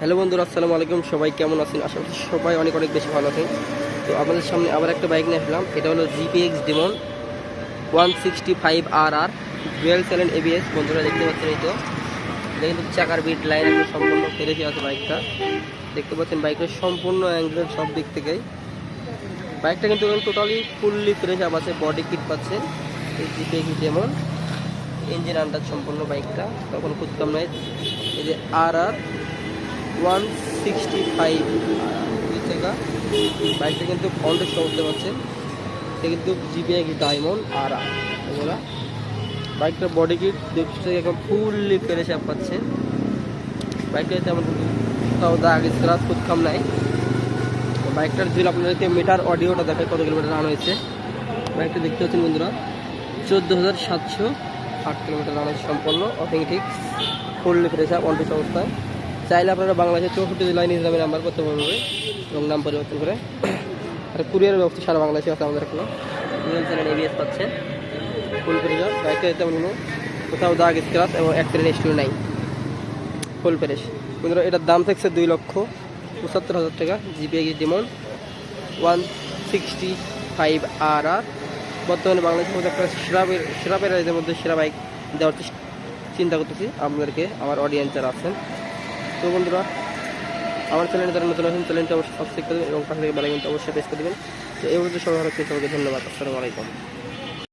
Hello বন্ধুরা, আসসালামু আলাইকুম। সবাই কেমন আছেন? আশা করছি সবাই অনেক অনেক বেশি ভালো আছেন। তো আপনাদের সামনে আবার একটা বাইক নিয়ে আসলাম। এটা হলো GPX demon one sixty five R R dual channel ABS বন্ধুরা, দেখতে পাচ্ছেন এই তো। কিন্তু চাকার বিট লাইন একদম সম্পূর্ণ ফেরেছে আছে বাইকটা। দেখতে পাচ্ছেন বাইকটা সম্পূর্ণ অ্যাঙ্গেল সব দিক থেকেই। বাইকটা কিন্তু টোটালি ফুললি ফ্রেশ আপ আছে বডি কিট পাচ্ছেন এই জিপিএক্স ডিমন ইঞ্জিন আন্ডার সম্পূর্ণ বাইকটা, তখন খুব কম নয় এই যে R R one sixty five. টাকা বাইকটা কিন্তু ফন্টের করতে পারছেন এটা কিন্তু জিপিএক্স ডায়মন্ড আর এগুলা। বাইকটার বডি কিট দেখতে একদম ফুললি ফ্রেশ আপ পাচ্ছেন বাইকটা তেমন কোথাও দাগ, স্ক্রাচ খুব নাই। বাইকটার যদি আপনাদেরকে মিটার অডিওটা দেখায় কত কিলোমিটার রান হয়েছে। বাইকটা দেখতে পাচ্ছেন বন্ধুরা, চোদ্দ হাজার সাতশো আট কিলোমিটার রান সম্পন্ন অথেন্টিক ফুললি ফ্রেশ আপ অনটিস অবস্থায়। চাইলে আপনারা বাংলাদেশের চৌষট্টি জেলায় নিজ নামে নাম্বার করতে পারবে এবং নাম পরিবর্তন করে। আর কুরিয়ার ব্যবস্থা সারা বাংলাদেশে আছে আমাদের এখানে। চ্যানেল এবিএস পাচ্ছেন ফুল বাইকটা তেমন কোথাও এবং অ্যাক্সিডেন্ট হিস্ট্রি নাই। ফুল ফ্রেশ বন্ধুরা, এটার দাম থাকছে দুই লক্ষ পঁচাত্তর হাজার টাকা। GPX demon one sixty five R R বর্তমানে বাংলাদেশের মধ্যে একটা সেরা বের- সেরা মধ্যে সেরা বাইক দেওয়ার চিন্তা করতেছি। আপনাদেরকে, আমার অডিয়েন্স যারা আছেন তো বন্ধুরা, আমার চ্যানেলে যারা নতুন আছেন, চ্যানেলটা অবশ্যই সাবস্ক্রাইব করে দেবেন এবং পাশে থেকে বেলাইকনটা অবশ্যই প্রেস করে দেবেন। তো এই পর্যন্ত সবাই ভালো ধন্যবাদ, আসসালামু আলাইকুম।